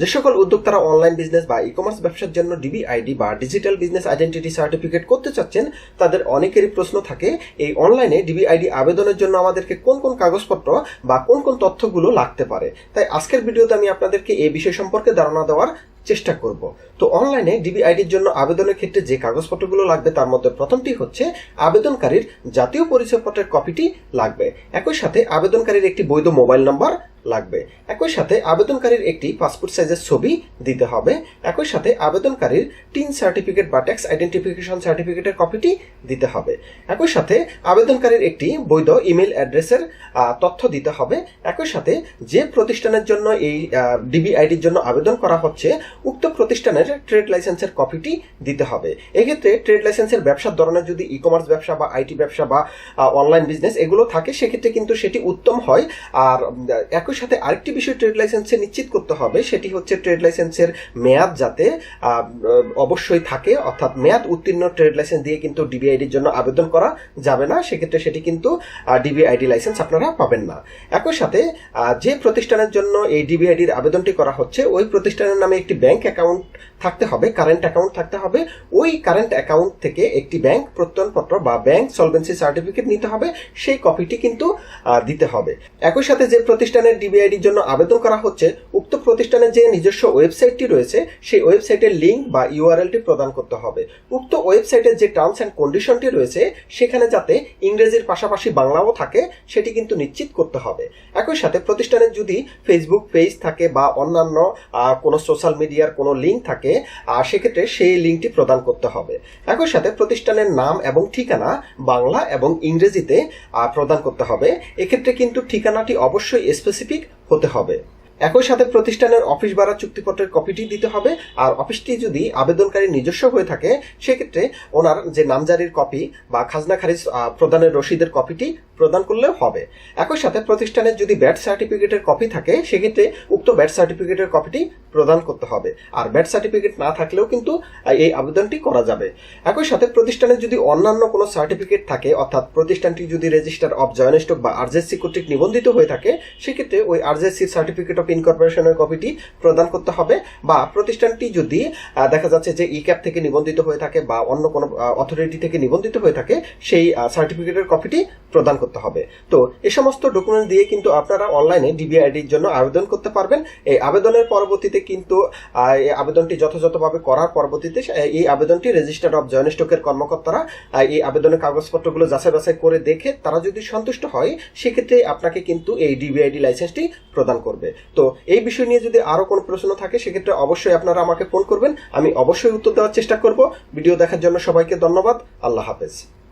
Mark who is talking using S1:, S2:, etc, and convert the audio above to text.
S1: যে সকল উদ্যোক্তারা অনলাইন বিজনেস বা ই কমার্স ব্যবসার জন্য ডিবি আইডি বা ডিজিটাল বিজনেস আইডেন্টিটি সার্টিফিকেট করতে চাচ্ছেন, তাদের অনেকেরই প্রশ্ন থাকে, এই অনলাইনে ডিবি আইডি আবেদনের জন্য আমাদেরকে কোন কোন কাগজপত্র বা কোন কোন তথ্যগুলো লাগতে পারে? তাই আজকের ভিডিওতে আমি আপনাদেরকে এই বিষয় সম্পর্কে ধারণা দেওয়ার চেষ্টা করব। তো অনলাইনে ডিবিআইডির জন্য আবেদনের ক্ষেত্রে যে কাগজপত্রগুলো লাগবে, তার মধ্যে প্রথমটি হচ্ছে আবেদনকারীর জাতীয় পরিচয়পত্রের কপিটি লাগবে। একই সাথে আবেদনকারীর একটি বৈধ মোবাইল নম্বর লাগবে। একই সাথে আবেদনকারীর একটি পাসপোর্ট সাইজের ছবি দিতে হবে। একই সাথে আবেদনকারীর টিন সার্টিফিকেট বা ট্যাক্স আইডেন্টিফিকেশন সার্টিফিকেটের কপিটি দিতে হবে। একই সাথে আবেদনকারীর একটি বৈধ ইমেল অ্যাড্রেসের তথ্য দিতে হবে। একই সাথে যে প্রতিষ্ঠানের জন্য এই ডিবিআইডির জন্য আবেদন করা হচ্ছে উক্ত প্রতিষ্ঠানের ট্রেড লাইসেন্সের কপিটি দিতে হবে। এক্ষেত্রে ট্রেড লাইসেন্সের ব্যবসার ধরনের যদি ই কমার্স ব্যবসা বা আইটি ব্যবসা বা অনলাইন বিজনেস এগুলো থাকে সেক্ষেত্রে কিন্তু সেটি উত্তম হয়। আর উম, একই সাথে আরেকটি বিষয় ট্রেড লাইসেন্সে নিশ্চিত করতে হবে, সেটি হচ্ছে ট্রেড লাইসেন্সের মেয়াদ যাতে অবশ্যই থাকে, অর্থাৎ মেয়াদ উত্তীর্ণ ট্রেড লাইসেন্স দিয়ে কিন্তু ডিবিআইডির জন্য আবেদন করা যাবে না, সেক্ষেত্রে সেটি কিন্তু ডিবিআইডি লাইসেন্স আপনারা পাবেন না। একই সাথে যে প্রতিষ্ঠানের জন্য এই ডিবিআইডির আবেদনটি করা হচ্ছে, ওই প্রতিষ্ঠানের নামে একটি ব্যাংক অ্যাকাউন্ট থাকতে হবে, কারেন্ট অ্যাকাউন্ট থাকতে হবে, ওই কারেন্ট অ্যাকাউন্ট থেকে একটি ব্যাংক প্রত্যয়নপত্র বা ব্যাংক সলভেন্সি সার্টিফিকেট নিতে হবে, সেই কপিটি কিন্তু দিতে হবে। একই সাথে যে প্রতিষ্ঠানের ডিবিআইডির জন্য আবেদন করা হচ্ছে, উক্ত প্রতিষ্ঠানের যে নিজস্ব ওয়েবসাইটটি রয়েছে, সেই ওয়েবসাইটের লিঙ্ক বা ইউআরএলটি প্রদান করতে হবে। উক্ত ওয়েবসাইটের যে টার্মস অ্যান্ড কন্ডিশনটি রয়েছে, সেখানে যাতে ইংরেজির পাশাপাশি বাংলাও থাকে, সেটি কিন্তু নিশ্চিত করতে হবে। একই সাথে প্রতিষ্ঠানের যদি ফেসবুক পেজ থাকে বা অন্যান্য কোনো সোশ্যাল মিডিয়ার কোনো লিঙ্ক থাকে সেক্ষেত্রে সেই লিঙ্কটি প্রদান করতে হবে। একই সাথে প্রতিষ্ঠানের নাম এবং ঠিকানা বাংলা এবং ইংরেজিতে প্রদান করতে হবে। এক্ষেত্রে কিন্তু ঠিকানাটি অবশ্যই স্পেসিফিক হতে হবে। একই সাথে প্রতিষ্ঠানের অফিস ভাড়া চুক্তিপত্রের কপিটি দিতে হবে, আর অফিসটি যদি আবেদনকারী নিজস্ব হয়ে থাকে, সেক্ষেত্রে ওনার যে নামজারির কপি বা খাজনা খারিজ প্রদানের রসিদের কপিটি প্রদান করলেও হবে। একই সাথে প্রতিষ্ঠানের যদি ব্যাট সার্টিফিকেটের কপি থাকে, সেক্ষেত্রে উক্ত ব্যাট সার্টিফিকেটের কপিটি প্রদান করতে হবে। আর ব্যাট সার্টিফিকেট না থাকলেও কিন্তু এই আবেদনটি করা যাবে। একই সাথে প্রতিষ্ঠানের যদি অন্যান্য কোনো সার্টিফিকেট থাকে, অর্থাৎ প্রতিষ্ঠানটি যদি রেজিস্টার অফ জয়েন্ট স্টক বা আরজেসি কর্তৃক নিবন্ধিত হয়ে থাকে, সেক্ষেত্রে ওই আরজেসি সার্টিফিকেট অফ ইনকর্পোরেশনের কপিটি প্রদান করতে হবে। বা প্রতিষ্ঠানটি যদি দেখা যাচ্ছে যে ই ক্যাপ থেকে নিবন্ধিত হয়ে থাকে বা অন্য কোনো অথরিটি থেকে নিবন্ধিত হয়ে থাকে, সেই সার্টিফিকেটের কপিটি প্রদান করতে হবে। তো এ সমস্ত ডকুমেন্ট দিয়ে কিন্তু আপনারা অনলাইনে ডিবিআইডির জন্য আবেদন করতে পারবেন। এই আবেদনের পরবর্তীতে কিন্তু এই আবেদনটি যথাযথভাবে করার পরবর্তীতে এই আবেদনটি রেজিস্টার অফ জয়েন্ট স্টকের কর্মকর্তারা এই আবেদনের কাগজপত্রগুলো যাচাই বাছাই করে দেখে তারা যদি সন্তুষ্ট হয়, সেক্ষেত্রে আপনাকে কিন্তু এই ডিবিআইডি লাইসেন্সটি প্রদান করবে। তো এই বিষয় নিয়ে যদি আরও কোনো প্রশ্ন থাকে, সেক্ষেত্রে অবশ্যই আপনারা আমাকে ফোন করবেন। আমি অবশ্যই উত্তর দেওয়ার চেষ্টা করব। ভিডিও দেখার জন্য সবাইকে ধন্যবাদ। আল্লাহ হাফেজ।